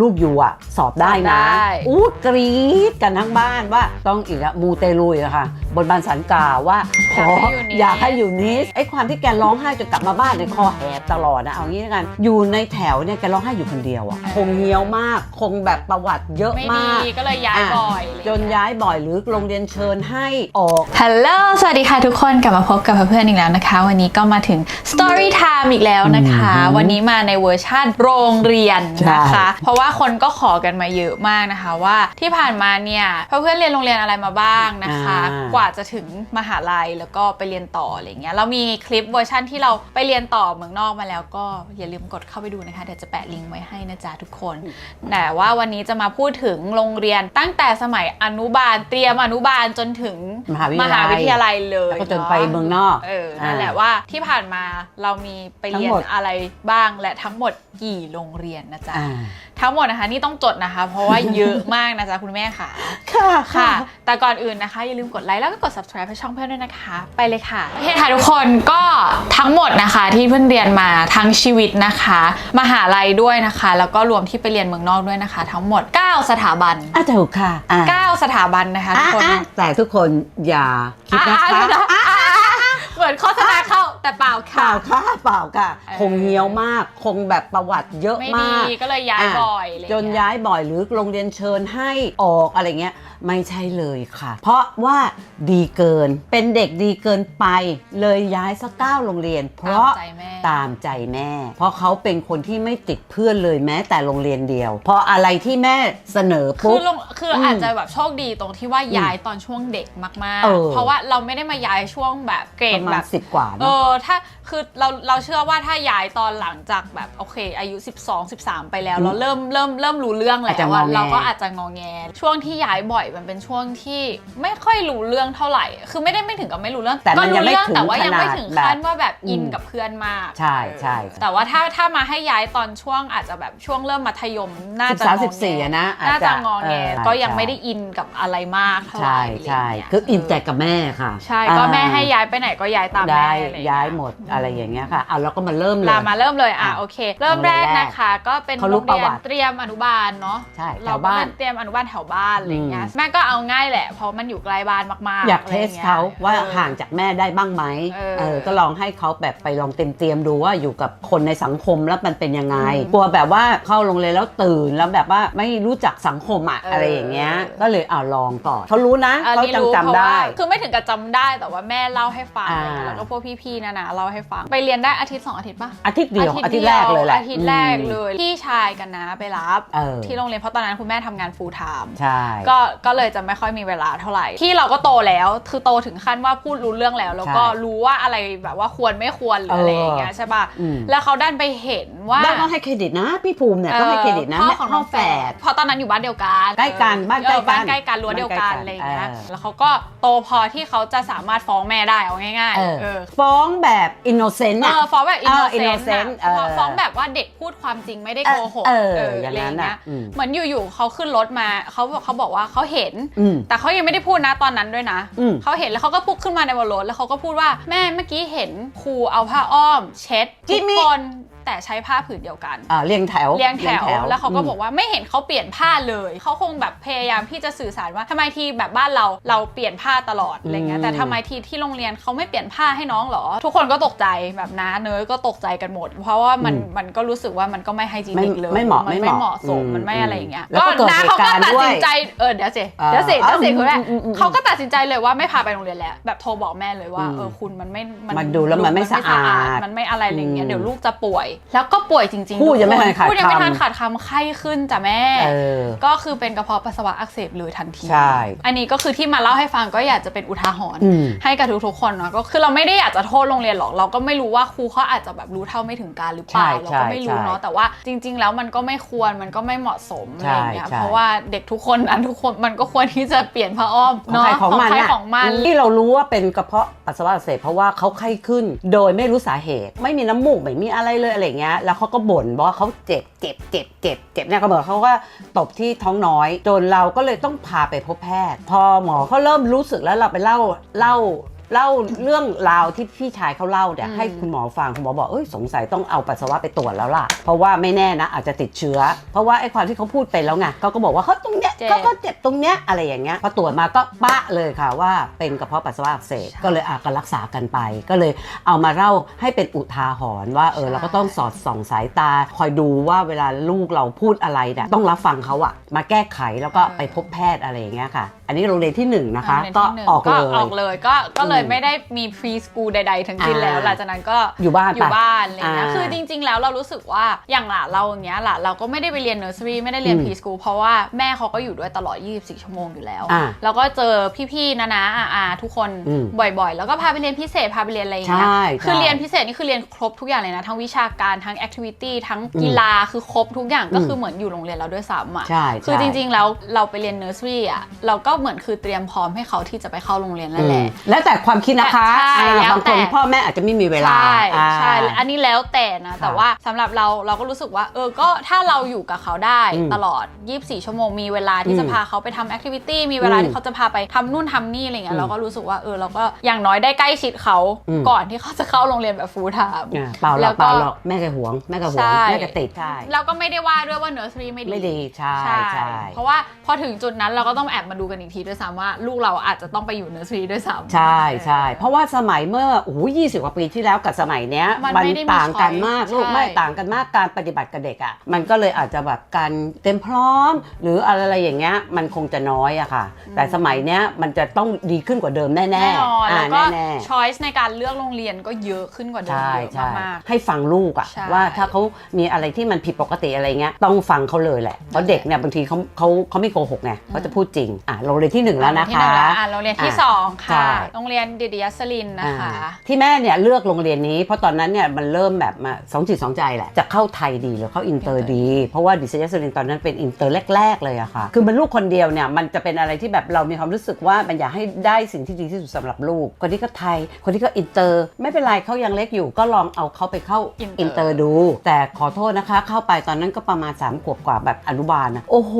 ลูกอยู่อะ สอบได้นะสอบได้ อู้กรี๊ดกันทั้งบ้านว่าต้องอีกอะมูเตลุยอะค่ะ บนบานสันกล่าวว่า ขออยากให้อยู่นิสไอ้ความที่แกร้องไห้จนกลับมาบ้านในยคอแหบตลอดนะเอางี้แล้วกัน อยู่ในแถวเนี่ยแกร้องไห้อยู่คนเดียวอะคงเหี้ยวมาก คงแบบประวัติเยอะไม่มากดีก็เลยย้ายอะบ่อย จนย้ายบ่อยหรือโรงเรียนเชิญให้ออกฮัลโหลสวัสดีค่ะทุกคนกลับมาพบกับเพื่อนๆอีกแล้วนะคะ วันนี้ก็มาถึง Story Time อีกแล้วนะคะอืมวันนี้มาในเวอร์ชั่นโรงเรียนนะคะใช่เพราะว่าคนก็ขอกันมาเยอะมากนะคะว่าที่ผ่านมาเนี่ยเพื่อนๆเรียนโรงเรียนอะไรมาบ้างนะคะ กว่าจะถึงมหาลัยแล้วก็ไปเรียนต่ออะไรเงี้ยเรามีคลิปเวอร์ชั่นที่เราไปเรียนต่อเมืองนอกมาแล้วก็อย่าลืมกดเข้าไปดูนะคะเดี๋ยวจะแปะลิงก์ไว้ให้นะจ๊ะทุกคนแต่ว่าวันนี้จะมาพูดถึงโรงเรียนตั้งแต่สมัยอนุบาลเตรียมอนุบาลจนถึงมหาวิทยาลัยมหาวิทยาลัยเลยแล้วก็จนไปเมืองนอกเออนั่นแหละว่าที่ผ่านมาเรามีไปเรียนทั้งหมดอะไรบ้างและทั้งหมดกี่โรงเรียนนะจ๊ะอ่าทั้งหมดนะคะนี่ต้องจดนะคะ เพราะว่าเยอะมากนะจ๊ะคุณแม่ค่ะค่ะ ค่ะ แต่ก่อนอื่นนะคะอย่าลืมกดไลค์แล้วก็กด subscribe ให้ช่องเพื่อนด้วยนะคะไปเลยค่ะโอเคค่ะทุกคนก็ทั้งหมดนะคะที่เพื่อนเรียนมาทั้งชีวิตนะคะมหาลัยด้วยนะคะ แล้วก็รวมที่ไปเรียนเมืองนอกด้วยนะคะ ทั้งหมด 9 สถาบัน อะถูกค่ะอะ9 สถาบันนะคะทุกคนอะอะแต่ทุกคนอย่าคิดนะคะ อ่อ่อ่อ่อ่เหมือนโฆษณาเข้าแต่เปล่าเปค่ะล่าค่ะเปล่าค่ะ เออ คงเหี้ยวมากคงแบบประวัติเยอะไม่มาดีกก็เลยย้ายอะ บ่อยอะไรจนเงี้ย้ายบ่อยหรือโรงเรียนเชิญให้ออกอะไรเงี้ย ไม่ใช่เลยค่ะ เพราะว่าดีเกินเป็นเด็กดีเกินไป เลยย้ายสักเก้าโรงเรียน เพราะตามใจแม่ ตามใจแม่ เพราะเขาเป็นคนที่ไม่ติดเพื่อนเลยแม้แต่โรงเรียนเดียว พออะไรที่แม่เสนอคืปุ๊อบลงคืออมอาจจะแบบโชคดีตรงที่ว่าย้ายตอนช่วงเด็กมากเออ ๆ เพราะว่าเราไม่ได้มาย้ายช่วงแบบเกรปดระมาแบณบสิบกว่าเอเนอะ อถ้า คือเราเราเชื่อว่าถ้าย้ายตอนหลังจากแบบโอเค อายุ 12 13 ไปแล้วเราเริ่มเริ่มเริ่มรู้เรื่องแล้อาจจะวงออะแง เราก็อาจจะงอแง ช่วงที่ย้ายบ่อยมันเป็นช่วงที่ไม่ค่อยรู้เรื่องเท่าไหร่ คือไม่ได้ไม่ถึงกับไม่รู้เรื่องแต่มันก็ยังรู้ไม่เรื่องถึงแต่ว่ายังไม่ขนาดถึงขั้นแบบ ว่าแบบอินอืมกับเพื่อนมาก ใช่ใช่เออแต่ว่าถ้าถ้ามาให้ย้ายตอนช่วงอาจจะแบบช่วงเริ่มมัธยมน่าสิบจะสามงอแงสิบสี่อะนะอาจน่าจะจะงอแงเออก็ยังใช่ไม่ได้อินกับอะไรมากเท่าไหร่ใช่ใช่ะไรย่างเงี้ยคืออินแต่กับแม่ค่ะใช่ก็แม่ให้ย้ายไปไหนก็ย้ายตามแม่ได้อะไรองเงี้ ย้ายหมดอะไรอย่างเงี้ยค่ะเอาเราก็มาเริ่มเลย ลามาเริ่มเลยอะอะโอเค เริ่มแรกโรงเรียนแรกนะคะ ก็เป็นเขารู้โรงเรียประวันติเตรียมอนุบาลเนาะใช่แถเราวก็บ้านเป็นเตรียมอนุบาลแถวบ้านอะไรอย่างเงี้ยอืม แม่ก็เอาง่ายแหละเพราะมันอยู่ใกล้บ้านมากๆอยากะเทไรสงี้ยเขาว่าออห่างจากแม่ได้บ้างไหมเออเออก็ลองให้เขาแบบไปลองเต็มเตรียมๆดูว่าอยู่กับคนในสังคมแล้วมันเป็นยังไง อืมกลัวแบบว่าเข้าโรงเรียนแล้วตื่นแล้วแบบว่าไม่รู้จักสังคมอะเอออ อะไรอย่างเงี้ย ก็เลยเอาลองก่อนเขารู้นะอันเขานี้จำรู้เพราะจำได้ว่าคือไม่ถึงกับจำได้แต่ว่าแม่เล่าให้ฟังอ่าแล้วก็พวกพี่ๆนะนะเล่าให้ฟัง ไปเรียนได้อาทิตย์สองอาทิตย์ปะอาทิตย์เดียวอาทิตย์แรกเลยแหละอาทิตย์แรกอืมเลยพี่ชายกันนะไปรับเออที่โรงเรียนเพราะตอนนั้นคุณแม่ทำงาน full time ใช่ก็ก็เลยจะไม่ค่อยมีเวลาเท่าไหร่ที่เราก็โตแล้วคือโตถึงขั้นว่าพูดรู้เรื่องแล้ว แล้วก็ใช่รู้ว่าอะไรแบบว่าควรไม่ควรหรืออะไรอย่างเงี้ยใช่ป่ะอืมแล้วเขาดันไปเห็นว่าได้ต้องให้เครดิตนะ พี่ภูมิเนี่ยต้องให้เครดิตนะพ่อแม่ของน้องแฝดเพราะตอนนั้นอยู่บ้านเดียวกันใกล้กันบ้านใกล้กันเออบ้านใกล้กันรั้วเดียวกันบ้านใกล้กันอะไรอย่างเงี้ยเออแล้วเขาก็โตพอที่เขาจะสามารถฟ้องแม่ได้เอาง่ายเออๆเออฟ้องแบบอินโนเซนต์เออะ อฟ้องแบบอินเอโนอเซนต์ innocent เออฟ้องแบบว่าเด็กพูดความจริงไม่ได้โกหกเออเอออย่างนั้นอะไรน่ะอืม เหมือนอยู่ๆเขาขึ้นรถมาเขาบอกเขาบอกว่าเขาเห็น อืม แต่เขายังไม่ได้พูดนะตอนนั้นด้วยนะ อืม เขาเห็นแล้วเขาก็พูดขึ้นมาในบนรถแล้วเขาก็พูดว่าแม่เมื่อกี้เห็นครูเอาผ้าอ้อม เช็ดจิทุมกมี่คน แต่ใช้ผ้าผืนเดียวกัน อ่าเรียงแถวเรียงแถว แล้วเขาก็บอกมว่าไม่เห็นเขาเปลี่ยนผ้าเลย เขาคงแบบพยายามที่จะสื่อสารว่าทำไมทีแบบบ้านเราเราเปลี่ยนผ้าตลอดอะไรเงี้ยอืมแต่ทำไมทีที่โรงเรียนเขาไม่เปลี่ยนผ้าให้น้องเหรอ ทุกคนก็ตกใจแบบน้าเนยก็ตกใจกันหมด เพราะว่ามันอืมมันก็รู้สึกว่ามันก็ไม่ไฮจีนิกเลยไม่เหมาะนไม่ไม่เหเหมาะมาะสมอืมมันไม่อะไรอย่างเงี้ยแล้วก็เกิดน้าเหเขาตุก็การณ์ตัดด้วยสินใจเออเดี๋ยวสิอ่าเดี๋ยวสิเดี๋ยวสิคุณแม่อืมอืมอืมเขาก็ตัดสินใจเลยว่าไม่พาไปโรงเรียนแล้วแบบโทรบอกแม่เลยว่าอืมเออคุณมันไม่มันดูแล้วมันไม่สะอาดมันไม่อะไรอะไรเงี้อืยมเดี๋ยวลูกจะป่วยแล้วก็ป่วยจริงๆพูดยังไม่ทันขาดพูดยังไม่คำทันขาดคำไข้ขึ้นจ้ะแม่เออก็คือเป็นกระเพาะปัสสาวะอักเสบเลยทันที ใช่ อันนี้ก็คือที่มาเล่าให้ฟังก็อยากจะเป็นอุทาหรณ์อืมให้กับทุกๆคนเนาะก็คือเราไม่ได้อยากจะโทษโรงเรียนหรอกเราก็ไม่รู้ว่าครูเขาอาจจะแบบรู้เท่าไม่ถึงการหรือเปล่าใช่เราก็ไม่รู้ใช่เนาะแต่ว่าจริง ๆ แล้วมันก็ไม่ควรมันก็ไม่เหมาะสมอะไรอย่างเงี้ยใช่เพราะว่าเด็กทุกคนอันทุกคนมันก็ควรที่จะเปลี่ยนผ้าอ้อมของเนาะใครของมันใครน่ะของมันที่เรารู้ว่าเป็นกระเพาะปัสสาวะอักเสบเพราะว่าเขาไข้ขึ้น โดยไม่รู้สาเหตุ ไม่มีน้ำมูกไม่มีอะไรเลยอะไรเงี้ยแล้วเขาก็บ่นว่าเขาเจ็บเจ็บเจ็บเจ็บเจ็บเนี่ยก็บอกเขาก็ตบที่ท้องน้อย จนเราก็เลยต้องพาไปพบแพทย์ พอหมอเขาเริ่มรู้สึกแล้วเราไปเล่าเล่า เล่าเรื่องราวที่พี่ชายเขาเล่าเนี่ยอืมให้คุณหมอฟังคุณหมอบอกเอ้ยสงสัยต้องเอาปัสสาวะไปตรวจแล้วล่ะ เพราะว่าไม่แน่นะอาจจะติดเชื้อ เพราะว่าไอ้ความที่เขาพูดไปแล้วไงเขาก็บอกว่าเขาตรงเนี้ยเจ็บ เขาก็เจ็บตรงเนี้ยอะไรอย่างเงี้ยพอตรวจมาก็ปะเลยค่ะว่าเป็นกระเพาะปัสสาวะอักเสบใช่ก็เลยอาก็รักษากันไป ก็เลยเอามาเล่าให้เป็นอุทาหรณ์ว่าเออใช่เราก็ต้องสอดส่องสายตา คอยดูว่าเวลาลูกเราพูดอะไรเนี่ยต้องรับฟังเขาอะมาแก้ไขแล้วก็ไปพบแพทย์อะไรอย่างเงี้ยค่ะ อันนี้โรงเรียนที่หนึ่งนะคะโรงเรียนก็ที่หนึ่งออกเลยออกเลยก็ก็เลยอืมไม่ได้มีพรีสกูลใด ๆ ทั้งสิ้นแล้วอ่าหลังจากนั้นก็อยู่บ้านอยู่ปะบ้านอะไรเงี้ยอ่าคือจริง ๆ แล้วเรารู้สึกว่าอย่างหล่ะเราอย่างเงี้ยหล่ะเราก็ไม่ได้ไปเรียนเนอร์เซอรี่ไม่ได้เรียนอืมพรีสกูลเพราะว่าแม่เขาก็อยู่ด้วยตลอด 24 ชั่วโมงอยู่แล้วอ่าแล้วก็เจอพี่ๆนะนะอาๆทุกคนอืมบ่อยๆ แล้วก็พาไปเรียนพิเศษพาไปเรียนอะไรอย่างเงี้ยใช่คือใช่เรียนพิเศษนี่คือเรียนครบทุกอย่างเลยนะทั้งวิชาการทั้งแอคทิวิตี้ทั้งกีฬาคือครบทุกอย่างก็อืมคือเหมือนอยู่โรงเรียนเราด้วยซ้ำอะใช่คือใช่จริง ๆ แล้วเราไปเรียนเนอร์สรี่อะเราก็เหมือนคือเตรียมพร้อมให้เขาที่จะไปเข้าโรงเรียนนั่นแหละอืมแล้วแต่ความคิดนะคะใช่อ่าแล้วบางคนแต่พ่อแม่อาจจะไม่มีเวลาใช่อ่า ใช่อันนี้แล้วแต่นะ แต่ค่ะว่าสำหรับเราเราก็รู้สึกว่า เออก็ถ้าเราอยู่กับเขาได้อืมตลอด 24 ชั่วโมงมีเวลาที่อืมจะพาเขาไปทำแอคทิวิตี้มีเวลาอืมที่เขาจะพาไปทำนู่นทำนี่อะไรเงี้อืยมเราก็รู้สึกว่าเออเราก็อย่างน้อยได้ใกล้ชิดเขาอืม ก่อนที่เขาจะเข้าโรงเรียนแบบฟูลไทม์ อ่าเปล่าหรแล้อกวก็เปล่าหรอกแม่แกหวงแม่แกหวงใช่แม่แกติดใช่เราก็ไม่ได้ว่าด้วยว่าเนอร์สรี่ไม่ดี ไม่ดีใช่ใช่ ใช่ เพราะว่าพอถึงจุดนั้นเราก็ต้องแอบมาดูกันอีกทีด้วยซ้ำว่าลูกเราอาจจะต้องไปอยู่เนอร์สรี่ด้วยซ้ำ ใช่ใช่เพราะว่าสมัยเมื่อโอ้โหยี่สิบกว่าปีที่แล้วกับสมัยเนี้ยมันไม่ได้มีต่างกันมาก choice ลูกใช่ ไม่ต่างกันมากการปฏิบัติกับเด็กอะมันก็เลยอาจจะแบบการเต็มพร้อม หรืออะไรอย่างเงี้ยมันคงจะน้อยอะค่ะ แต่สมัยเนี้ยมันจะต้องดีขึ้นกว่าเดิมแน่ๆแน่นอนอ่าแล้วก็แน่ช้อยส์ในการเลือกโรงเรียนก็เยอะขึ้นกว่าๆเดิมใช่เยอะใช่มาก ให้ฟังลูกอะใช่ว่าถ้าเขามีอะไรที่มันผิดปกติอะไรเงี้ยต้องฟังเขาเลยแหละเพราะเด็กเนี่ยบางทีเขาเขาเขาไม่โกหกไงเขาจะพูดจริงอะโรงเรียนที่หนึ่งๆแล้วนะที่หนึ่คะงแล้วอะโรงเรียนที่อะสองใช่ค่ะ โรงเรียนดิดยัสลินนะคะ อ่าที่แม่เนี่ยเลือกโรงเรียนนี้เพราะตอนนั้นเนี่ยมันเริ่มแบบมาสองจิตสองใจแหละจะเข้าไทยดีหรือเข้าอินเตอร์ดี เพราะว่าดิสยัสลินตอนนั้นเป็นอินเตอร์แรก ๆ เลยอะค่ะ คือมันลูกคนเดียวเนี่ยมันจะเป็นอะไรที่แบบเรามีความรู้สึกว่ามันอยากให้ได้สิ่งที่ดีที่สุดสำหรับลูก คนที่ก็ไทย คนที่ก็อินเตอร์ไม่เป็นไรเขายังเล็กอยู่ ก็ลองเอาเขาไปเข้าอินเตอร์อินเตอร์ดู แต่ขอโทษนะคะ เข้าไปตอนนั้นก็ประมาณ3ขวบกว่าแบบอนุบาลนะโอ้โห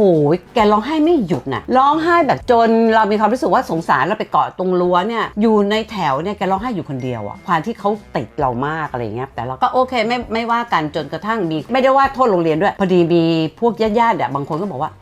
แกร้องไห้ไม่หยุดน่ะร้องไห้แบบจนเรามีความรู้สึกว่าสงสารเราไปเกาะตรงรั้วเนี่ยอยู่ในแถวเนี่ยแกร้องไห้อยู่คนเดียวอะความที่เขาติดเรามากอะไรเงี้ยแต่เราก็โอเคไม่ไม่ว่ากันจนกระทั่งมี ไม่ได้ว่าโทษโรงเรียนด้วย พอดีมีพวกญาติๆเนี่ยบางคนก็บอกว่า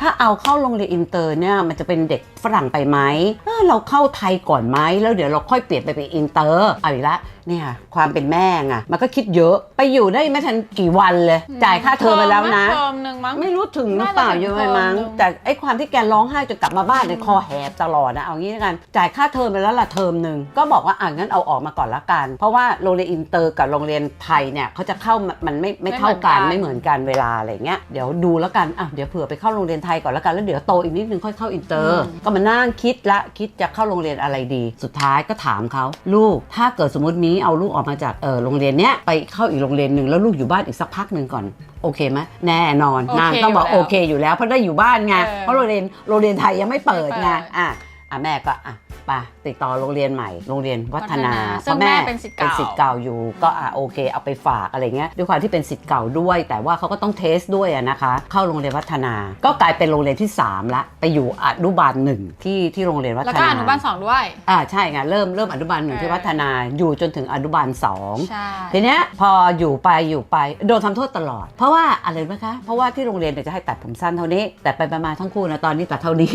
ถ้าเอาเข้าโรงเรียนอินเตอร์เนี่ยมันจะเป็นเด็กฝรั่งไปไหมเเราเข้าไทยก่อนไหมแล้วเดี๋ยวเราค่อยเปลี่ยนไปเป็นอินเตอร์เอาอีกละ เนี่ย ความเป็นแม่ไงมันก็คิดเยอะไปอยู่ได้ไม่ทันกี่วันเลย จ่ายค่าเทอมไปแล้วนะ เทอมหนึ่งมั้ง ไม่รู้ถึงหรือเปล่าน่าจะอยู่ไหมเป็นมั้งเทอมหนึ่ง แต่ไอ้ความที่แกร้องไห้จนกลับมาบ้านในยคอแหบตลอดนะเอางี้ละกันจ่ายค่าเทอมไปแล้วละเทอมหนึ่งก็บอกว่าอะงั้นเอาออกมาก่อนละกัน เพราะว่าโรงเรียนอินเตอร์กับโรงเรียนไทยเนี่ยเขาจะเข้ามันไม่ไม่เท่ากันไม่เหมือนกันเวลาอะไรเงี้ยเดี๋ยวดูแล้วกันอะเดี๋ยวเผื่อไปเข้าโรงเรียนไทยก่อนละกันแล้วเดี๋ยวโตอีกนิดนึงค่อยเข้าอินเตอร์ ก็มานั่งคิดละคิดจะเข้าโรงเรียนอะไรดี สุดท้ายก็ถามเขาลูกถ้าเกิดสมมตินี้เอาลูกออกมาจากเออโรงเรียนเนี้ยไปเข้าอีกโรงเรียนหนึ่งแล้วลูกอยู่บ้านอีกสักพักหนึ่งก่อนโอเคไหมแน่นอนโอเคนางต้องบอกอยู่แล้วโอเคอยู่แล้วเพราะได้อยู่บ้านไงเออเพราะโรงเรียนโรงเรียนไทยยังไม่เปิดไงไม่เปิด อะอะแม่ก็อะ ไปติดต่อโรงเรียนใหม่โรงเรียนวัฒนาวัฒนาเพซึ่งราะแม่แม่เป็นศิษย์เก่าศิษย์เก่าอยู่ก็อะโอเค เอาไปฝากอะไรเงี้ยด้วยความที่เป็นสิทธิ์เก่าด้วย แต่ว่าเขาก็ต้องเทสด้วยอะนะคะ เข้าโรงเรียนวัฒนา ก็กลายเป็นโรงเรียนที่สามละ ไปอยู่อนุบาลหนึ่งที่ที่โรงเรียนวัฒแล้วนาก็อนุบาลสองด้วยอ่าใช่ไงเริ่มเริ่มอนุบาลหนึ่งเออที่วัฒนาอยู่จนถึงอนุบาลสองใช่ทีเนี้ยพออยู่ไปอยู่ไปโดนทำโทษตลอด เพราะว่าอะไรไหมคะเพราะว่าที่โรงเรียนเนี่ยจะให้ตัดผมสั้นเท่านี้ แต่ไปๆมาๆทั้งคู่นะตอนนี้ตัดเท่านี้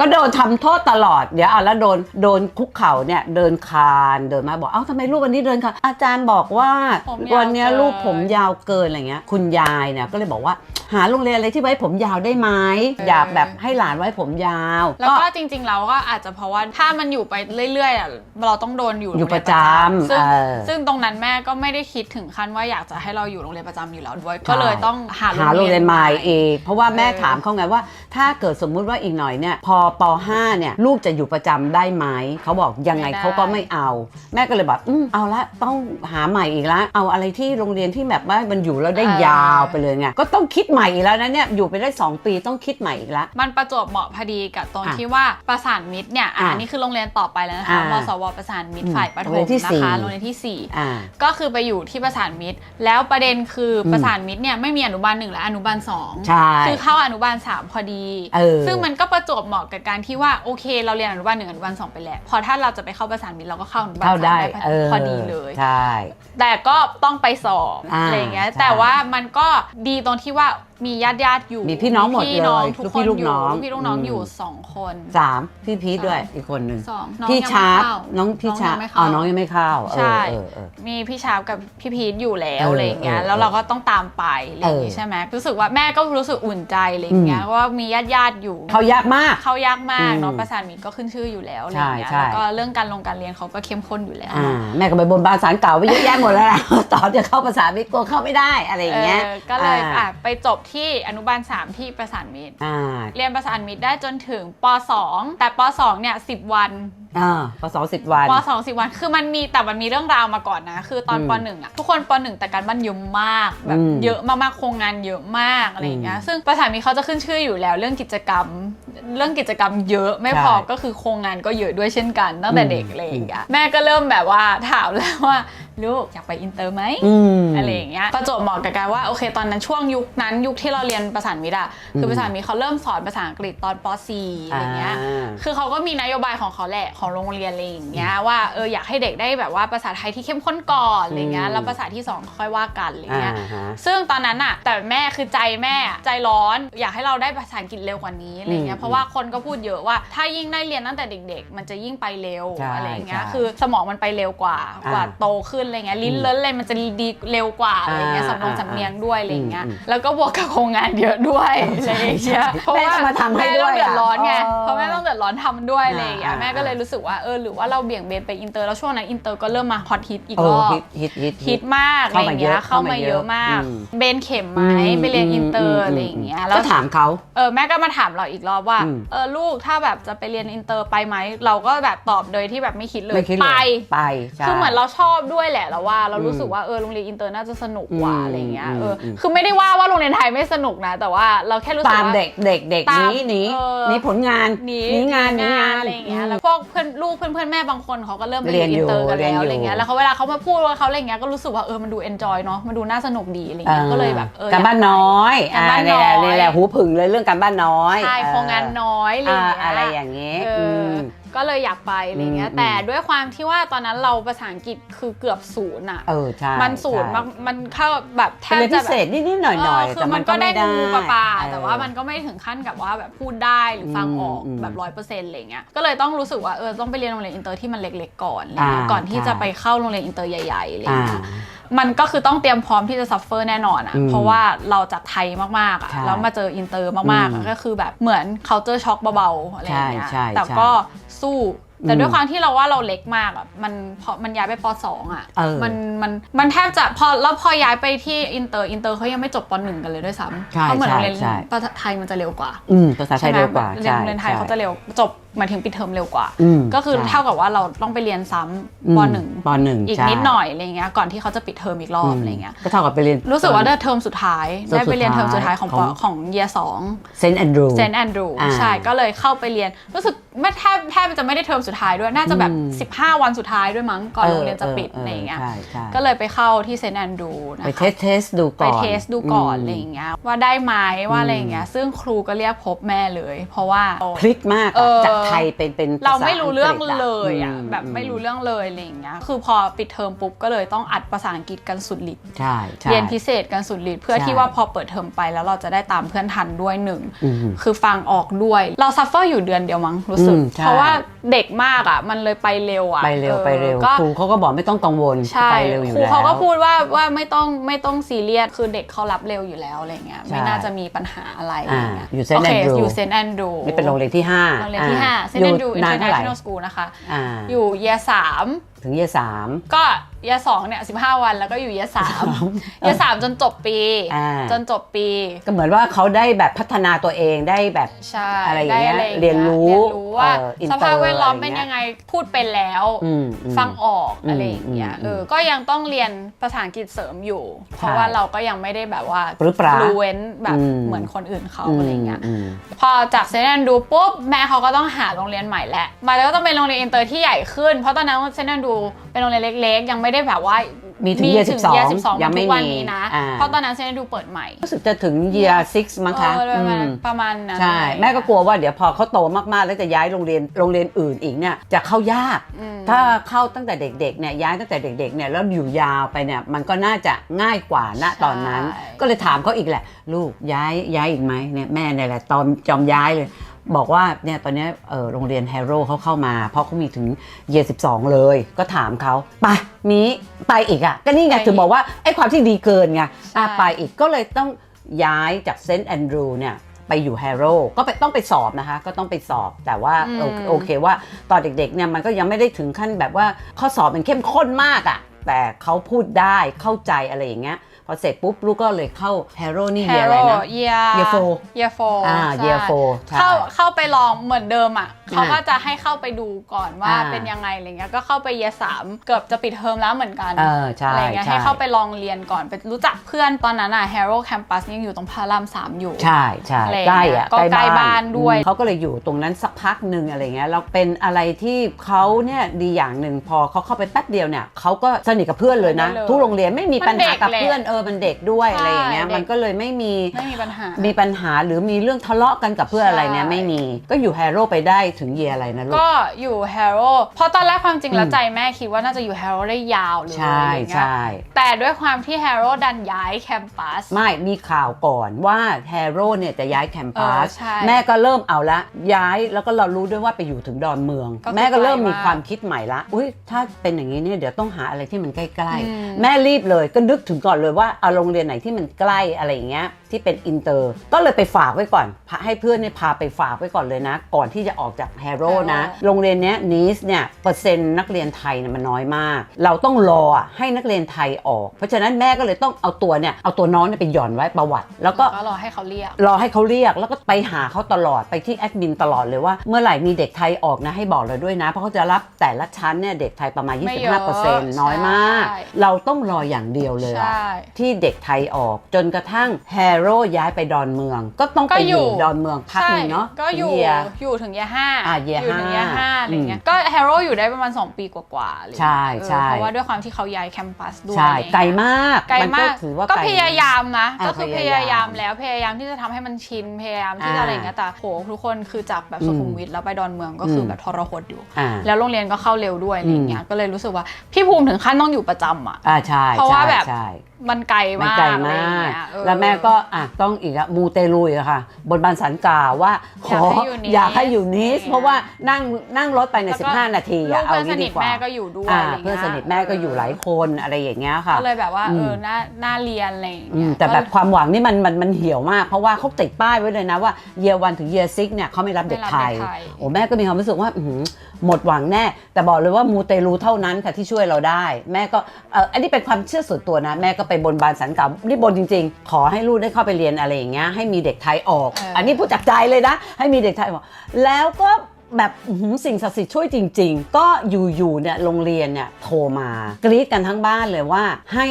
ก็โดนทำโทษตลอดเดี๋ยวเอาแล้วโดนโดนคุกเข่าเนี่ยเดินคานเดินมาบอกเอ้าทำไมลูกวันนี้เดินคานอาจารย์บอกว่าผมยาววันเนี้ยเกิน ลูกผมยาวเกินอะไรเงี้ย คุณยายเนี่ยก็เลยบอกว่า หาโรงเรียนอะไรที่ไว้ผมยาวได้ไหมอยากแบบให้หลานไว้ผมยาว แล้วก็จริงๆแล้วก็อาจจะเพราะว่าถ้ามันอยู่ไปเรื่อยๆอะเราต้องโดนอยู่อยู่โงเประจำซึ่งเออซึ่งตรงนั้นแม่ก็ไม่ได้คิดถึงขั้นว่าอยากจะให้เราอยู่โรงเรียนประจำอยู่แล้วด้วยก็เลยต้องหาหาโรงเรียนใหม่เอง เพราะว่าแม่เออถามเขาไงว่า ถ้าเกิดสมมุติว่าอีกหน่อยเนี่ย พอป .5 เนี่ยลูกจะอยู่ประจำได้ไหมเขาบอกยังไงเขาก็ไม่เอา แม่ก็เลยแบบอืมเอาละต้องหาใหม่อีกละเอาอะไรที่โรงเรียนที่แบบว่ามันอยู่แล้วได้ยาวไปเลยไงก็ต้องคิดใหม่อีกแล้วนะเนี่ยอยู่ไปได้ 2 ปีต้องคิดใหม่อีกละมันประจวบเหมาะพอดีกับตรงอะที่ว่าประสานมิตรเนี่ยอะอะอันนี้คือโรงเรียนต่อไปแล้วนะคะอะมสวประสานมิตรอืมฝ่ายประถโรงเรีมยนที่นะสี่คะโรงเรียนที่สี่อ่าก็คือไปอยู่ที่ประสานมิตร แล้วประเด็นคืออมประสานมิตรเนี่ยไม่มีอนุบาลหนึ่งและอนุบาลสองใช่คือเข้าอนุบาลสามพอดีเออซึ่งมันก็ประจวบเหมาะกับการที่ว่าโอเค เราเรียนอนุบาลหนึ่งอนุบาลสองไปแล้ว พอถ้าเราจะไปเข้าประสานมิตรเราก็เข้าอนุบาลเข้าสามได้ได้เออพอดีเลยใช่แต่ก็ต้องไปสอบอ่าอะไรอย่างเงี้ยใช่แต่ว่ามันก็ดีตรงที่ว่า มีญาติญาติๆอยู่มีพี่น้องหมดพี่น้องเลยทุกลูกคพี่นลูกอยู่น้องลูกพี่ลูกน้องอืม อยู่สองคน สามพี่พีทด้วยอีกคนหนึ่งสองน้องพี่ยังชาไม่ร์ปเข้าน้องพี่ชาร์ปยังไม่อ๋อเข้าน้องยังไม่เข้าเออใช่ เออเออ มีพี่ชาร์ปกับพี่พีทอยู่แล้วเอออะไรอย่างเงี้ยเออแล้วเราก็ต้องตามไปอะไรอย่างงี้เออใช่ไหมรู้สึกว่าแม่ก็รู้สึกอุ่นใจอะไรอย่างเงี้ยอืม ว่ามีญาติญาติๆอยู่ เขายากมาก เข้ายากมากอืมเนาะประสานมิตรก็ขึ้นชื่ออยู่แล้วอะไรอย่างเงี้ยใช่ใช่ แล้วก็เรื่องการลงการเรียนเขาก็เข้มข้นอยู่แล้วอ่าแม่ก็ไปบนบานสารเก่าไปเยอะแยะหมดแล้วล่ะ ตอนจะเข้าภาษามิตรกลัวเข้าไม่ได้อะไรอย่างเงี้ย เออก็เลยอ่าอะไปจบที่อนุบาล 3 ที่ประสานมิตร อ่าเรียนประสานมิตรได้จนถึงป .2 แต่ป .2 เนี่ย10 วัน อ่าพอสองสิบวันป .2 10วัน คือมันมีแต่มันมีเรื่องราวมาก่อนนะ คือตอนอืมป .1 อะทุกคนป .1 แต่การบ้านเยอะมาก แบบอืมเยอะมากๆ โครงงานเยอะมากอะไรอย่างเงี้ยอืมซึ่งประสานมิตรเขาจะขึ้นชื่ออยู่แล้ว เรื่องกิจกรรม เรื่องกิจกรรมเยอะไม่พอ ใช่ก็คือโครงงานก็เยอะด้วยเช่นกันตั้งแต่เด็กอืม อะไรอย่างเงี้ย แม่ก็เริ่มแบบว่าถามแล้วว่า ลูกอยากไปอินเตอร์ไหมอืมอะไรอย่างเงี้ยประจวบเหมาะกับการว่าโอเคตอนนั้นช่วงยุคนั้นยุคที่เราเรียนประสานมิตรอะคือมประสานมิตรเขาเริ่มสอนภาษาอังกฤษตอนป .4 อะไรเงี้ยอ่าคือเขาก็มีนโยบายของเขาแหละของโรงเรียนอะไรอย่างเงี้ยว่าเอออยากให้เด็กได้แบบว่าภาษาไทยที่เข้มข้นก่อนอะไรเงี้ยอืมแล้วภาษาที่สองค่อยว่ากันอะไรอ่าเงี้ยฮะซึ่งตอนนั้นอะแต่แม่คือใจแม่ใจร้อน อยากให้เราได้ภาษาอังกฤษเร็วกว่านี้อะไรเงี้อืยมเพราะว่าคนก็พูดเยอะว่าถ้ายิ่งได้เรียนตั้งแต่เด็ก ๆ มันจะยิ่งไปเร็วใช่อะไรเงี้ยใช่คือสมองมันไปเร็วกว่าอ่ากว่าโตขึ้นอะไรเงี้ยลิ้นอืมเลิ้นอะไรมันจะดีเร็วกว่าอะไรเงี้ยอ่าสำนงอ่าสำเนียงด้วยอะไรเงี้ยอืมแล้วก็บวกกับโครงงานเยอะด้วยอะไรอย่างเงี้ยเพราะแม่ว่าต้องมาทำให้แม่ด้ต้วอยงเดือดร้อนไงอะเพราะแม่ต้องเดือดร้อนทำด้วยอะไรอย่างเงี้ยอ่าแม่ก็เลยรู้สึกว่าเออหรือว่าเราเบี่ยงเบนไปอินเตอร์แล้วช่วงนั้นอินเตอร์ก็เริ่มมาฮอตฮิตอีกเอรออบฮิตฮิตฮิตฮิตมากอะไรอย่างเงี้ยเข้าเข้ามามาเยเยอะอะมากอืมเบนเข็มไหมไปเรียนอินเตอร์อะไรอย่างเงี้ยแล้ก็วถามเขาเออแม่ก็มาถามเราอีกรอบว่าอืมเออลูกถ้าแบบจะไปเรียนอินเตอร์ไปไหมเราก็แบบตอบโดยที่แบบไม่คิดเลยไม่คิดเลไปยไปใช่คือเหมือนเราชอบด้วยแหละแล้วว่าเรารู้สึกอืมว่าเออโรงเรียนอินเตอร์น่าจะสนุกกว่าอืมอะไรเงี้ยอืมเอออมคือไม่ได้ว่าว่าโรงเรียนไทยไม่สนุกนะ แต่ว่าเราแค่รู้สึกตามว่า เด็กเด็กเด็กตามหนีหนีเออหนีผลงานหนีหนีงานหนีงาน อะไรอย่างเงี้ยมแล้วพวกเพื่อนลูกเพื่อนเพื่อนแม่บางคนเขาก็เริ่มไปเรีเรียยนนอยู่อินเตอร์กันเรียนแล้วอยู่อะไรเงี้ยแล้วเขาเวลาเขามาพูดว่าเขาอะไรเงี้ยก็รู้สึกว่าเออมันดูเอนจอยเนาะมันดูน่าสนุกดีอะไรเงี้ยก็เลยแบบเออ การบ้านน้อยการบ้านอ่น้อยนี่แหละนี่แหละหูผึ่งเลยเรื่องการบ้านน้อยใช่โครงงานน้อยอะไรอ่าเงี้ย อะไรอย่างเงี้ยเอออม ก็เลยอยากไปอะไรเงี้ย อืม แต่ด้วยความที่ว่าตอนนั้นเราภาษาอังกฤษคือเกือบศูนย์อะ เออใช่มันศูนย์ใช่มากมันเข้าแบบแทเป็นบเรียนจะพิแบเศบษนิดๆหน่อยเอๆอคือแต่มันก็ได้ม่งูปลาปลาเออแต่ว่ามันก็ไม่ถึงขั้นกับว่าแบบพูดได้หรือฟังออกอืมแบบร้อยเปอร์เซ็นต์อะไรเงี้ย ก็เลยต้องรู้สึกว่าเออต้องไปเรียนโรงเรียนอินเตอร์ที่มันเล็กๆก่อนอะไรเงี้ย อ่าก่อนที่ใช่ จะไปเข้าโรงเรียนอินเตอร์ใหญ่ๆอะไรอ่า เงี้ย มันก็คือต้องเตรียมพร้อมที่จะซัฟเฟอร์แน่นอนอะ อืมเพราะว่าเราจากไทยมากๆอะใช่แล้วมาเจออินเตอร์มากๆอือะมก็คือแบบเหมือน culture shock เบาๆอะไรอย่างเงี้ยใช่ใช่แต่ใช่ก็ สู้ แต่อืมด้วยความที่เราว่าเราเล็กมากอะมันพอมันย้ายไปป .2 อะเออ มันมันมันแทบจะพอแล้วพอย้ายไปที่อินเตอร์อินเตอร์เขายังไม่จบป .1 กันเลยด้วยซ้ำใช่เพราะเหมือนโรงเรียนใช่ ภาษาไทยมันจะเร็วกว่าอืมภาษาไทยใช่ไหมเร็วกว่าเรียนใช่โรงเรียนไทยใช่เขาจะเร็วจบหมายถึงปิดเทอมเร็วกว่า อืมก็คือใช่ เท่ากับว่าเราต้องไปเรียนซ้อืำมป .1 ปหนึ่งอีกใช่นิดหน่อยอะไรเงี้ยก่อนที่เขาจะปิดเทอมอีกรอบอะไรเงี้ยก็เท่ากับไปเรียน รู้สึกว่าได้เทอมสุดท้ายเทอมได้ไปเรียนสุเทดท้ายอมสุดท้ายของปของ ของเยียสอง เซนต์แอนดรู เซนต์แอนดรูอ่าใช่ก็เลยเข้าไปเรียน รู้สึกไม่แทบแทบจะไม่ได้เทอมสุดท้ายด้วย น่าจะแบบอืม15 วันสุดท้ายด้วยมั้ง ก่อนโรงเรียนจะปิดอะไรเงี้ยใช่ใช่ก็เลยไปเข้าที่เซนต์แอนดรูนะไปคะเทสเทสดูไปก่อน เทสดูก่อนมอะไรอย่างเงี้ยว่าได้ไหมว่าอะไรอย่างเงี้ยซึ่งครูก็เรียกพบแม่เลย เพราะว่า พลิกมากเออะอจากไทยเป็นเป็นเราภษไม่รู้เรื่องกฤษะเลยอะมแบบไม่รู้เรื่องเลยอะไรอย่างเงี้ยคือพอปิดเทอมปุ๊บก็เลยต้องอัดภาษาอังกฤษกันสุดฤทธิ์ใช่ใช่เรียนพิเศษกันสุดฤทธิ์เพื่อใช่ที่ว่าพอเปิดเทอมไปแล้วเราจะได้ตามเพื่อนทันด้วยหนึ่งอืมคือฟังออกด้วย เราซัฟเฟอร์อยู่เดือนเดียวมั้งรู้สึกอืมใช่เพราะว่าเด็กมากอะมันเลยไปเร็วอะไปเร็วออไปเร็วก็ครูเขาก็บอกไม่ต้องกังวลใช่ไปเร็วอยู่ครูแล้วเขาก็พูดว่าว่าไม่ต้องไม่ต้องซีเรียสคือเด็กเขารับเร็วอยู่แล้วอะไรเงี้ยใช่ไม่น่าจะมีปัญหาอะไรอะไรเงี้ยอ่าอยู่ Saint โค Andrew อยู่เซนต์แอนดรูนี่เป็นโรงเรียนที่ห้าโรงเรียนที่ห้าเซนอต์แอนยู่ดรูอินนาเตอนร์เนเท่าไหร่ชั่นแนลสกูลนะคะอ่าอยู่เยสามถึงเยสามก็ เยสองเนี่ยสิบห้าวันแล้วก็อยู่เยสามเยสามจนจบปี อ่า จนจบปี ก็เหมือนว่าเขาได้แบบพัฒนาตัวเองได้แบบ ใช่อะไรอย่างเงี้ยด้เรียนรู้เรียนรู้ว่าเอ่อสภาพ inter แวดล้อมอะไรเป็นเงี้ยยังไงพูดเป็นแล้ว อืมอืม ฟังออกอืมอะไรอย่างเงี้ยอืมเออ ก็ยังต้องเรียนภาษาอังกฤษเสริมอยู่ เพราะใช่ว่าเราก็ยังไม่ได้แบบว่าปรือปรารู้เว้นแบบอืม เหมือนคนอื่นเขาอืมอะไรเงี้ยอืมพอจากเซนต์แอนดรูปุ๊บแม่เขาก็ต้องหาโรงเรียนใหม่แหละมันก็ต้องเป็นโรงเรียนอินเตอร์ที่ใหญ่ขึ้น เพราะตอนนั้นเซนต์แอนดรูเป็นโรงเรียนเล็กๆ ยังไม่ได้แบบว่ามีถึงมี year ถึง year 12 12ยังไม่ทุกวันมีนี้นะอ่าเพราะตอนนั้นเซนดูเปิดใหม่รู้สึกจะถึง year 6มั้งคะเออประมาณอืมประมาณนั้นใช่แม่ก็กลัวว่าเดี๋ยวพอเขาโตมากๆ แล้วจะย้ายโรงเรียนโรงเรียนอื่นอีกเนี่ยจะเข้ายากอืมถ้าเข้าตั้งแต่เด็กๆเนี่ยย้ายตั้งแต่เด็กๆเนี่ยแล้วอยู่ยาวไปเนี่ยมันก็น่าจะง่ายกว่าณตอนนั้นใช่ก็เลยถามเขาอีกแหละ ลูกย้ายย้ายอีกไหมเนี่ยแม่เนี่ยแหละตอนจอมย้ายเลย บอกว่าเนี่ยตอนเนี้ยเออโรงเรียนแฮร์โร่เขาเข้ามา เพราะเขามีถึงเย12เลย ก็ถามเขาไปมีไปอีกอะ ก็นี่ไงไปอีกถึงบอกว่าไอ้ความที่ดีเกินไงใช่อะไปอีกก็เลยต้องย้ายจากเซนต์แอนดรูเนี่ยไปอยู่แฮร์โร่ก็ไปต้องไปสอบนะคะ ก็ต้องไปสอบแต่ว่าโอเคโอเคว่าตอนเด็กๆเนี่ยมันก็ยังไม่ได้ถึงขั้นแบบว่าข้อสอบมันเข้มข้นมากอะ่ะแต่เขาพูดได้เข้าใจอะไรอย่างเงี้ย พอเสร็จปุ๊บลูกก็เลยเข้าแฮร์โร่นี่เยียอะไรนะ เยีย Year four เยียโฟอ่า year four ใช่ เข้าเข้าไปลองเหมือนเดิมอะ เขาอ่าก็จะให้เข้าไปดูก่อนว่าอ่าเป็นยังไงอะไรเงี้ยก็เข้าไปเยียสามเกือบจะปิดเทอมแล้วเหมือนกันเออใช่อะไรเงี้ยใช่ให้เข้าไปลองเรียนก่อนไปรู้จักเพื่อนตอนนั้นอะ Hero Campus ยังอยู่ตรงพระรามสามอยู่ ใช่ใช่อะไรใกล้อะก็ใกล้บ้านด้วยอืมเขาก็เลยอยู่ตรงนั้นสักพักหนึ่งอะไรเงี้ยแล้วเป็นอะไรที่เขาเนี่ยดีอย่างหนึ่งพอเขาเข้าไปแป๊บเดียวเนี่ยเขาก็สนิทกับเพื่อนเลยนะ ทุกโรงเรียนไม่มีปัญหากับเพื่อนเออมันเด็กด้วยอะไรอย่างเงี้ยมันก็เลยไม่มีไม่มีปัญหามีปัญหาหรือมีเรื่องทะเลาะกันกับเพื่อนอะไรเนี่ยใช่ไม่มีก็อยู่แฮร์โร่ไปได้ถึงเยียอะไรนะลูก ก็อยู่ Hero เพราะตอนแรกความจริงแล้วอืมใจแม่คิดว่าน่าจะอยู่ Hero ได้ยาวเลยใช่อะไรเงี้ยใช่แต่ด้วยความที่ Hero ดันย้ายแคมปัส ไม่มีข่าวก่อนว่าแฮร์โร่เนี่ยจะย้ายแคมปัสเออใช่แม่ก็เริ่มเอาละย้ายแล้วก็เรารู้ด้วยว่าไปอยู่ถึงดอนเมืองก็คือแม่ก็เริ่มมีไกลมากความคิดใหม่ละอุ้ยถ้าเป็นอย่างนี้เนี่ยเดี๋ยวต้องหาอะไรที่มันใกล้อืมๆแม่รีบเลยก็นึกถึงก่อนเลยว่าเอาโรงเรียนไหนที่มันใกล้อะไรอย่างเงี้ยที่เป็นอินเตอร์ ก็เลยไปฝากไว้ก่อนพาให้เพื่อนเนี่ยพาไปฝากไว้ก่อนเลยนะ ก่อนที่จะออกจากแฮร์โร่นะ โรงเรียนเนี้ยนีสเนี่ยเปอร์เซ็นต์นักเรียนไทยเนี่ยมันน้อยมาก เราต้องรออะให้นักเรียนไทยออก เพราะฉะนั้นแม่ก็เลยต้องเอาตัวเนี่ยเอาตัวน้องเนี่ยไปหย่อนไว้ประวัติ แล้วก็ก็รอให้เขาเรียก รอให้เขาเรียกแล้วก็ไปหาเขาตลอดไปที่แอดมินตลอดเลยว่าเมื่อไหร่มีเด็กไทยออกนะให้บอกเลยด้วยนะ เพราะเขาจะรับแต่ละชั้นเนี่ยเด็กไทยประมาณไม่เยอะ25%น้อยมากใช่เราต้องรออย่างเดียวเลยอะใช่ที่เด็กไทยออกจนกระทั่งแฮร์โร่ย้ายไปดอนเมือง ก็ต้องไปก็ออยู่ ยู่ดอนเมืองพักหนึงเนาะก็อยู่เยียอยู่ถึงเยห้าอะ year อยู่ถึงเยห้าห้าอะไรเงี้ยอืมก็แฮร์โร่อยู่ได้ประมาณ 2 ปีกว่าๆอะไรเลยใช่เออใช่เพราะว่าด้วยความที่เขาย้ายแคมปัสด้วย ใช่อะไรเงี้ยไกลมากไกลนมากถือว่าก็ไกลพยายามนะ อะก็คือพพยายามยายามแล้วพยายามที่จะทำให้มันชินพยายามที่จะอ่าอะไรเงี้ยแต่โหทุกคนคือจากแบบสุขุมวิทแล้วไปดอนเมืองก็คืออม แบบทรหดอยู่ อ่า แล้วโรงเรียนก็เข้าเร็วด้วยอะไรเงี้ยก็เลยรู้สึกว่าพี่ภูมิถึงขั้นต้องอยู่ประจำอะ อ่าใช่เพราะว่าใช่แบบ ใช่ มันไกลมันมากไกลอะไรมาเงี้กยเออแล้วแม่ก็อะต้องอีกอะมูเตลูอีกอะค่ะ บนบานสันกล่าวว่าขออยากให้อยู่นิสเนี่ยเพราะว่านั่งนั่งรถไปในแล้วก็15 นาทีลูอะกเอาเพื่อนสงี้นิดีทกว่าแม่ก็อยู่ด้วยอ่าอะไรงี้ยเพื่อนสนิทแม่ก็อยู่หลายคนอะไรอย่างเงี้ยค่ะก็เลยแบบว่าอืมเออน่าน่าเรียนอะไรอย่างอืเงี้มยแต่แบบก็ความหวังนี่มันมันมันเหี่ยวมาก เพราะว่าเขาติดป้ายไว้เลยนะว่าเยียวันถึงเยียซิกเนี่ยเขาไม่รับเด็กไทยไม่รับเด็กไทยโอ้แม่ก็มีความรู้สึกว่าอื้อหือหมดหวังแน่ แต่บอกเลยว่ามูเตลูเท่านั้นค่ะที่ช่วยเราได้ แม่ก็เอออันนี้เป็นความเชื่อส่วนตัวนะแม่ก็ไปบนบานสันกล่าวนี่บนจริง ๆ ขอให้ลูกได้เข้าไปเรียนอะไรอย่างเงี้ยให้มีเด็กไทยออก เอออั อันนี้พูดจากใจเลยนะ ให้มีเด็กไทยออก แล้วก็แบบอื้อหือสิ่งศักดิ์สิทธิ์ช่วยจริง ๆ ก็อยู่ๆเนี่ยโรงเรียนเนี่ยโทรมากรี๊ดกันทั้งบ้านเลยว่าให้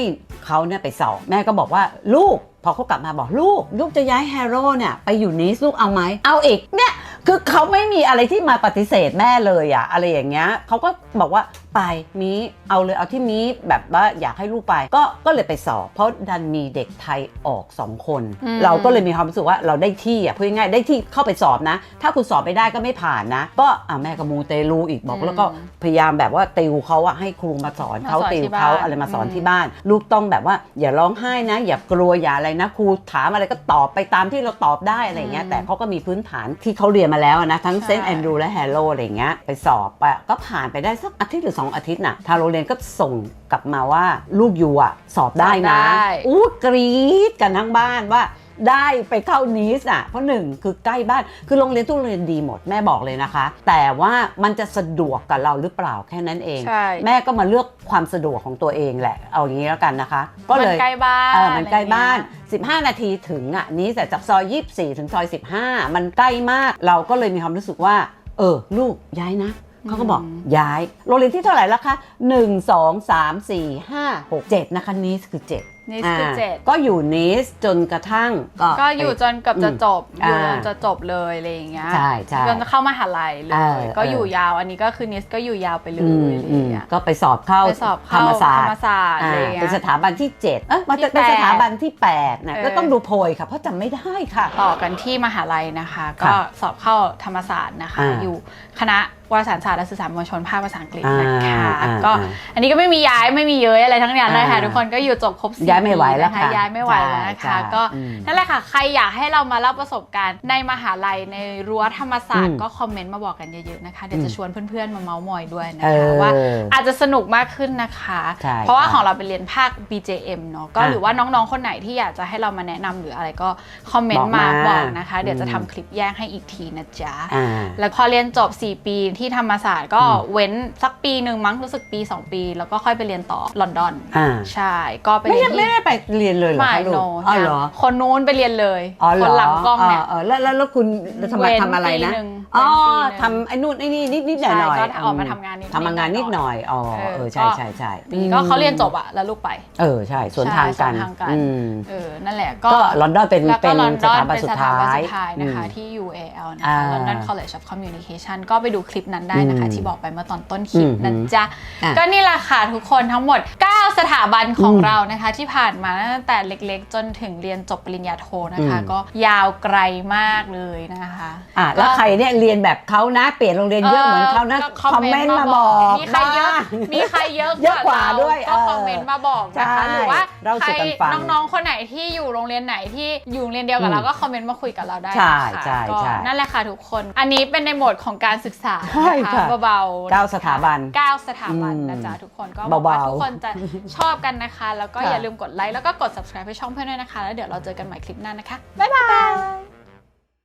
เขาเนี่ยไปสอบแม่ก็บอกว่าลูก พอเขากลับมาบอกลูก ลูกจะย้ายแฮร์โร่เนี่ยไปอยู่นิสลูกเอาไหมเอาอีกเนี่ย คือเขาไม่มีอะไรที่มาปฏิเสธแม่เลยอะอะไรอย่างเงี้ยเขาก็บอกว่าไปมีเอาเลยเอาที่มีแบบว่าอยากให้ลูกไปก็ก็เลยไปสอบ เพราะดันมีเด็กไทยออกสองคนอืมเราก็เลยมีความรู้สึกว่าเราได้ที่อะพูดง่ายๆได้ที่เข้าไปสอบนะ ถ้าคุณสอบไม่ได้ก็ไม่ผ่านนะ ก็อะแม่ก็มูเตลูอีกบอกอืมแล้วก็พยายามแบบว่าติวเขาอะให้ครูมาสอนเขามาสอนติวที่บ้านเขาอะไรมาสอนอืมที่บ้าน ลูกต้องแบบว่าอย่าร้องไห้นะ อย่ากลัวอย่าอะไรนะครูถามอะไรก็ตอบไปตามที่เราตอบได้อะไรอย่างเงี้ยแต่เขาก็มีพื้นฐานที่เขาเรียนมาแล้วนะทั้งเซนต์แอนดรูและแฮร์โลอะไรอย่างเงี้ยไปสอบอะก็ผ่านไปได้สักอาทิตย์หรือสองอาทิตย์น่ะทางโรงเรียนก็ส่งกลับมาว่าลูกอยู่อะสอบได้นะ สอบได้ อู้กรี๊ดกันทั้งบ้านว่า ได้ไปเข้านีสอะ เพราะหนึ่งคือใกล้บ้าน คือโรงเรียนทุกโรงเรียนดีหมดแม่บอกเลยนะคะ แต่ว่ามันจะสะดวกกับเราหรือเปล่าแค่นั้นเอง ใช่แม่ก็มาเลือกความสะดวกของตัวเองแหละ เอาอย่างนี้แล้วกันนะคะ ก็มันเลย ใกล้บ้าน เออ มันใกล้บ้านอะไรเงี้ย15 นาทีถึงอะ นี้แต่จากซอย 24 ถึงซอย 15 มันใกล้มาก เราก็เลยมีความรู้สึกว่า เออ ลูกย้ายนะ เขาก็บอกย้าย โรงเรียนที่เท่าไหร่ละคะ1 2 3 4 5 6 7 นะคะนี้คือ 7 นิสอ่าคือเจ็ดก็อยู่นิสจนกระทั่งก็ก็อยู่จนเกือบจะจบอืมอยู่จอ่านจะจบเลยอะไรอย่างเงี้ยใช่ใช่จนจะเข้ามหาลัยเลเอยอก็เออออยู่ยาวอันนี้ก็คือนิสก็อยู่ยาวไปเลอืยมอะไรออืย่างมเงี้ยก็ไปสอบเข้าไปสอบธรเข้ารมศาสตธรร์รมศาสตร์อ่าอะไรอย่างเงี้เป็นยสถาบันที่ 7 เอ๊ะมันจะที่เป็นแปดสถาบันที่8นะเออ ก็ต้องดูโพยค่ะ เพราะจำไม่ได้ค่ะ ต่อกันที่มหาลัยนะคะ ก็ค่ะสอบเข้าธรรมศาสตร์นะคะ อ่าอยู่คณะวารสารศาสตร์และสื่อสารมวลชนภาคภาษาอังกฤษนะคะอ่าอ่าก็อ่าอันนี้ก็ไม่มีย้ายไม่มีเย้ยอะไรทั้งนั้นเลยค่ะอ่าทุกคนก็อยู่จบครบสี่ย้ายไม่ไหวแล้วปีนค่ะย้ายไม่ไหวแล้วนะใช่คะ ก็อืมนั่นแหละค่ะใครอยากให้เรามาเล่าประสบการณ์ในมหาลัยในรั้วธรรมศาสตอืร์มก็คอมเมนต์มาบอกกันเยอะๆนะคะเดี๋ยวจะชวนเพื่อนๆมาเมาส์มอยด้วยนะเอคะอว่าอาจจะสนุกมากขึ้นนะคะใช่เพราะว่าใช่ของเราไปเรียนภาค BJM เนาะก็อะหรือว่าน้องๆคนไหนที่อยากจะให้เรามาแนะนำหรืออะไรก็คอมเมนต์มาบอกมาบอกนะคะ เดี๋ยวจะอืมทำคลิปแยกให้อีกทีนะจ๊ะอ่าแล้วพอเรียนจบ 4 ปีที่ธรรมศาสตร์ก็อืมเว้นสักปีหนึ่งมั้งรู้สึกปี 2 ปี แล้วก็ค่อยไปเรียนต่อลอนดอนอ่า ใช่ก็ไปไม่เรียได้นไม่ที่ได้ไปเรียนเลยเหรอไม่คะลูกโนอ๋อเหรอคนนู้นไปเรียนเลยอ๋อเหรคอนหลังกล้องเนี่ยเออแล้วแล้วแล้วคุณทำไมเว้นทำอะไรนะปีหนึ่งอ๋อเว้นปีหนึ่ง ทำไอ้นู่นไอ้นี่นิดนิดหน่อยหน่อยใช่ก็ออกมาทำงานนิดทำงานนิดหน่อยอ๋อเออเออใช่ก็ ใช่ใช่ปีก็เขาเรียนจบอะแล้วลูกไป เออใช่ส่วนทางกันใช่สวนทางกัน อืมเออนั่นแหละก็ ก็ลอนดอนเป็นแล้วเป็ก็นลอนสดอนถาบันเป็นสุสดถาท้าบันยสุดท้ายนะคะ อืม ที่ UAL นะอ่า คะ London College of Communication ก็ไปดูคลิปนั้นได้นะคะอืมที่บอกไปเมื่อตอนต้นคลิปอืมนะจ๊ะอะก็นี่แหละค่ะทุกคนทั้งหมด9 สถาบันของอืมเรานะคะที่ผ่านมาตั้งแต่เล็กๆ จนถึงเรียนจบปริญญาโทนะคะอืมก็ยาวไกลมากเลยนะคะอะแล้วใครเนี่ยเรียนแบบเขานะเปลี่ยนโรงเรียนเยอะเหมือนเขานะก็คอมเมนต์มาบอกมีใครเยอะบ้างมีใครเยอะเยอะกว่าด้วยก็เออคอมเมนต์มาบอกนะคะใช่หรือว่าเล่าใครสู่กันฟังน้องๆคนไหนที่อยู่โรงเรียนไหนที่อยู่โรงเรียนเดียวกับอืมเราก็คอมเมนต์มาคุยกับเราได้ใช่นะคะใช่ก็ใช่นั่นแหละค่ะทุกคน อันนี้เป็นในโหมดของการศึกษาใช่นะคะค่ะเบาๆเก้าสถาบันเก้าสถาบันอืมนะจ๊ะทุกคนก็บอกว่าเบาๆทุกคนจะชอบกันนะคะ แล้วก็ค่ะอย่าลืมกดไลค์แล้วก็กด subscribe ให้ช่องเพื่อนด้วยนะคะ แล้วเดี๋ยวเราเจอกันใหม่คลิปหน้านะคะ บ๊ายบาย